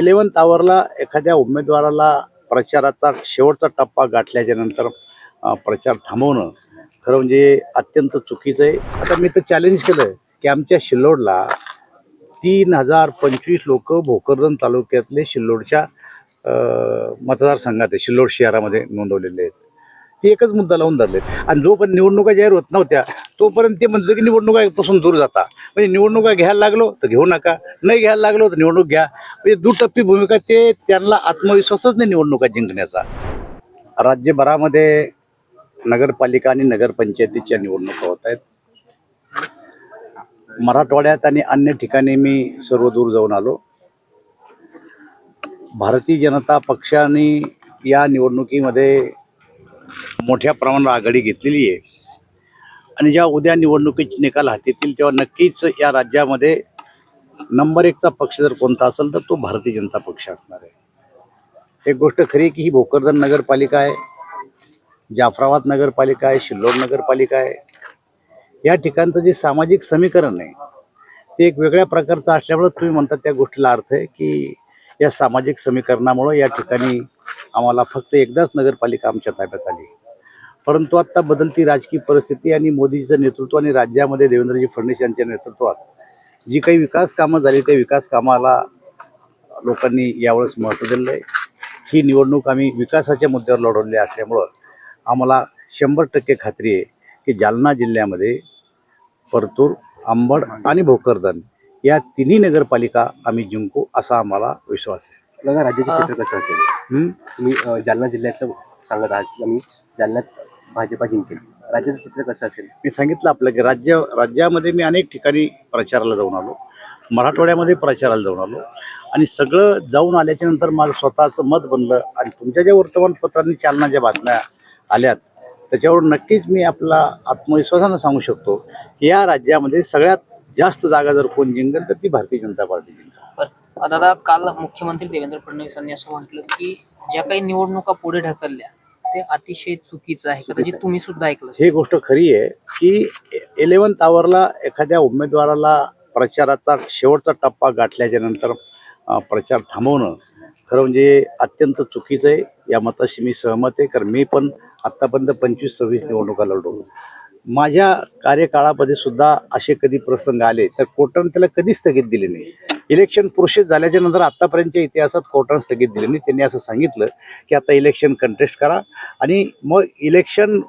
Eleventh आवरला एखाद्या उमेदवाराला प्रचाराचा शेवटचा टप्पा गाठल्याच्या नंतर प्रचार थांबवणं खरं म्हणजे अत्यंत चुकीचं आहे. आता मी तर चॅलेंज केलं की आमच्या शिल्लोडला तीन हजार पंचवीस लोक भोकरदन तालुक्यातले शिल्लोडच्या मतदारसंघात आहे शिल्लोड शहरामध्ये नोंदवलेले आहेत. ते एकच मुद्दा लावून धरले आणि जोपर्यंत निवडणुका जाहीर होत नव्हत्या तोपर्यंत ते म्हणतं की निवडणुकापासून दूर जाता. म्हणजे निवडणुका घ्यायला लागलो तर घेऊ नका. नाही घ्यायला लागलो तर निवडणूक घ्या. म्हणजे दुटप्पी भूमिका ते त्यांना आत्मविश्वासच नाही निवडणुका जिंकण्याचा. राज्यभरामध्ये नगरपालिका आणि नगरपंचायतीच्या निवडणुका होत आहेत. मराठवाड्यात आणि अन्य ठिकाणी मी सर्व दूर जाऊन आलो. भारतीय जनता पक्षाने या निवडणुकीमध्ये मोठ्या प्रमाणावर आघाडी घेतलेली आहे. आणि जेव्हा उद्या निवडणुकीचे निकाल हाती येतील तेव्हा नक्कीच या राज्यामध्ये नंबर एकचा पक्ष जर कोणता असेल तर तो भारतीय जनता पक्ष असणार आहे. एक गोष्ट खरी की ही भोकरदन नगरपालिका आहे जाफराबाद नगरपालिका आहे शिल्लोड नगरपालिका आहे. या ठिकाणचं जे सामाजिक समीकरण आहे ते एक वेगळ्या प्रकारचं असल्यामुळं तुम्ही म्हणतात त्या गोष्टीला अर्थ आहे की या सामाजिक समीकरणामुळं या ठिकाणी आम्हाला फक्त एकदाच नगरपालिका आमच्या ताब्यात आली. परंतु आता बदलती राजकीय परिस्थिती आणि मोदीचं नेतृत्व आणि राज्यामध्ये देवेंद्रजी फडणवीस यांच्या नेतृत्वात जी काही विकास कामं झाली त्या विकास कामाला लोकांनी यावेळेस महत्त्व दिलं आहे ही निवडणूक आम्ही विकासाच्या मुद्द्यावर लढवली असल्यामुळं आम्हाला शंभर टक्के खात्री आहे की जालना जिल्ह्यामध्ये परतूर अंबड आणि भोकरदन या तिन्ही नगरपालिका आम्ही जिंकू असा आम्हाला विश्वास आहे. राज्याचे चित्र कसं असेल? तुम्ही जालना जिल्ह्यातलं सांगत आहात की आम्ही जालन्यात भाजपा जिंकेल. राज्याचं चित्र कसं असेल? मी सांगितलं आपलं की राज्य राज्यामध्ये मी अनेक ठिकाणी प्रचाराला जाऊन आलो. मराठवाड्यामध्ये प्रचाराला जाऊन आलो. आणि सगळं जाऊन आल्याच्यानंतर माझं स्वतःचं मत बनलं आणि तुमच्या ज्या वर्तमानपत्रांनी चालना ज्या बातम्या आल्यात त्याच्यावर नक्कीच मी आपला आत्मविश्वासानं सांगू शकतो की या राज्यामध्ये सगळ्यात जास्त जागा जर कोण जिंकेल तर ती भारतीय जनता पार्टी जिंकेल. दादा काल मुख्यमंत्री देवेंद्र फडणवीस यांनी असं म्हटलं की ज्या काही निवडणुका पुढे ढकलल्या ते अतिशय चुकीचं आहे. कदाचित तुम्ही सुद्धा ऐकलं. ही गोष्ट खरी आहे की इलेव्हन्थ आवरला एखाद्या उमेदवाराला प्रचाराचा शेवटचा टप्पा गाठल्याच्या नंतर प्रचार थांबवणं खरं म्हणजे अत्यंत चुकीचं आहे. या मताशी मी सहमत आहे. कारण मी पण आत्तापर्यंत पंचवीस सव्वीस निवडणुका लढवलो. माझ्या कार्यकाळामध्ये सुद्धा असे कधी प्रसंग आले तर कोर्टाने त्याला कधीच स्थगित दिले नाही. इलेक्शन प्रोसेस झाल्याच्यानंतर आतापर्यंतच्या इतिहासात कोर्टाने स्थगित दिले. नाही त्यांनी असं सांगितलं की आता इलेक्शन कंटेस्ट करा आणि मग इलेक्शन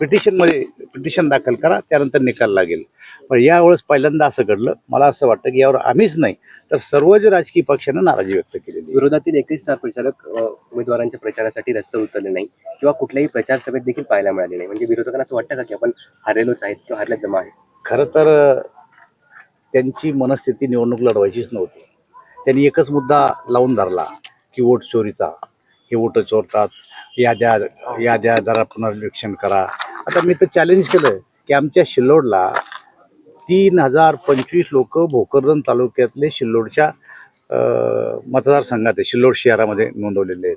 पिटिशनमध्ये पिटिशन दाखल करा त्यानंतर निकाल लागेल. पण यावेळेस पहिल्यांदा असं घडलं. मला असं वाटतं की यावर आम्हीच नाही तर सर्वच राजकीय पक्षानं नाराजी व्यक्त केलेली. विरोधातील एकही स्टार प्रचारक उमेदवारांच्या प्रचारासाठी रस्त्यावर उतरले नाही किंवा कुठल्याही प्रचार सभेत देखील पाहायला मिळाले नाही. म्हणजे विरोधकांना असं वाटतं का की आपण हारलेलोच आहेत किंवा हारल्या जमा आहे खरं तर त्यांची मनस्थिती निवडणूक लढवायचीच नव्हती. त्यांनी एकच मुद्दा लावून धरला की वोट चोरीचा. हे वोट चोरतात याद्या याद्या जरा पुनर्निरीक्षण करा. आता मी तर चॅलेंज केलं की आमच्या शिल्लोडला तीन हजार पंचवीस लोक भोकरदन तालुक्यातले शिल्लोडच्या मतदारसंघात आहे शिल्लोड शहरामध्ये नोंदवलेले आहेत.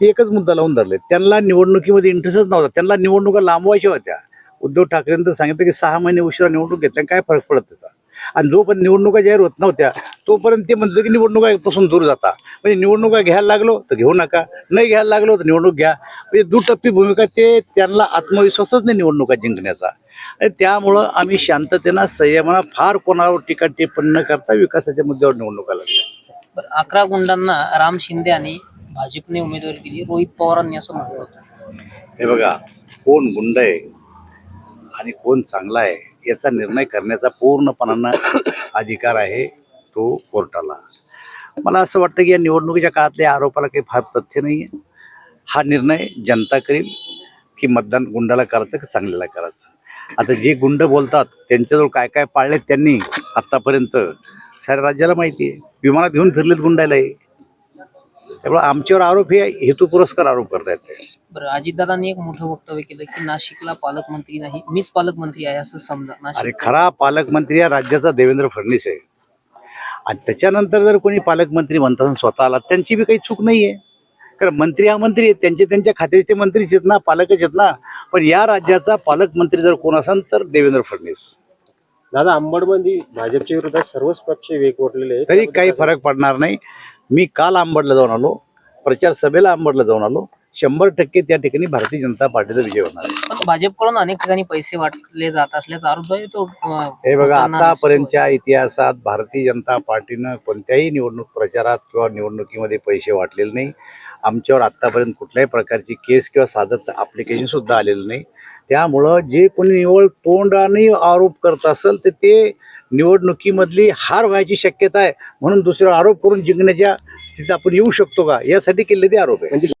ते एकच मुद्दा लावून धरले. त्यांना निवडणुकीमध्ये इंटरेस्टच नव्हता. त्यांना निवडणुका लांबवायच्या होत्या. उद्धव ठाकरेंनी तर सांगितलं की सहा महिने उशिरा निवडणूक घेतल्या काय फरक पडत त्याचा? आणि जोपर्यंत निवडणुका जाहीर होत नव्हत्या तोपर्यंत ते म्हणतं की निवडणुकापासून दूर जाता. म्हणजे निवडणुका घ्यायला लागलो तर घेऊ नका. नाही घ्यायला लागलो तर निवडणूक घ्या. म्हणजे दुटप्पी भूमिका ते त्यांना आत्मविश्वासच नाही निवडणुका जिंकण्याचा. आणि त्यामुळं आम्ही शांततेनं संयमानं फार कोणावर टीका टिप्पणी न करता विकासाच्या मुद्द्यावर निवडणुका लागल्या अकरा गुंडांना राम शिंदे आणि भाजपने उमेदवारी दिली. रोहित पवारांनी असं म्हटलं होतं. हे बघा कोण गुंड आहे? आणि कोण चांगला आहे याचा निर्णय करण्याचा पूर्णपणानं अधिकार आहे तो कोर्टाला. मला असं वाटतं की या निवडणुकीच्या काळातल्या आरोपाला काही फार तथ्य नाही आहे हा निर्णय जनता करील की मतदान गुंडाला करायचं का चांगल्याला करायचं? आता जे गुंड बोलतात त्यांच्याजवळ काय काय पाळलेत त्यांनी आत्तापर्यंत साऱ्या राज्याला माहिती आहे. विमानात घेऊन फिरलेत गुंडालाही त्यामुळे आमच्यावर आरोप हे हेतू पुरस्कार आरोप करतायत ते. बरं अजितदादांनी एक मोठं वक्तव्य केलं की नाशिकला पालकमंत्री नाही मीच पालकमंत्री आहे असं समजा अरे नाशिक खरा पालकमंत्री या राज्याचा देवेंद्र फडणवीस आहे. आणि त्याच्यानंतर जर कोणी पालकमंत्री म्हणतात स्वतःला त्यांची बी काही चूक नाही आहे कारण मंत्री हा मंत्री आहेत त्यांचे त्यांच्या खात्याचे ते मंत्रीच आहेत ना पालकच आहेत ना. पण या राज्याचा पालकमंत्री जर कोण असेल तर देवेंद्र फडणवीस. दादा अंबडमध्ये भाजपच्या विरोधात सर्वच पक्ष वेग वटलेले आहेत. तरी काही फरक पडणार नाही. मी काल आंबडला जाऊन आलो प्रचार सभेला आंबडला जाऊन आलो. शंभर टक्के त्या ठिकाणी भारतीय जनता पार्टीचा विजय होणार आहे. पण भाजपकडून अनेक ठिकाणी पैसे वाटले जात असल्याचा आरोप आहे तो अं, हे बघा आतापर्यंतच्या इतिहासात भारतीय जनता पार्टीनं कोणत्याही निवडणूक प्रचारात किंवा निवडणुकीमध्ये पैसे वाटलेले नाही. आमच्यावर आतापर्यंत कुठल्याही प्रकारची केस किंवा साधत ऍप्लिकेशन सुद्धा आलेलं नाही. त्यामुळं जे कोणी निवड तोंडाने आरोप करत असेल तर ते निवडणुकीमधली हार व्हायची शक्यता आहे. म्हणून दुसरा आरोप करून जिंकण्याच्या स्थितीत आपण येऊ शकतो का? यासाठी केलेले ते आरोप आहे म्हणजे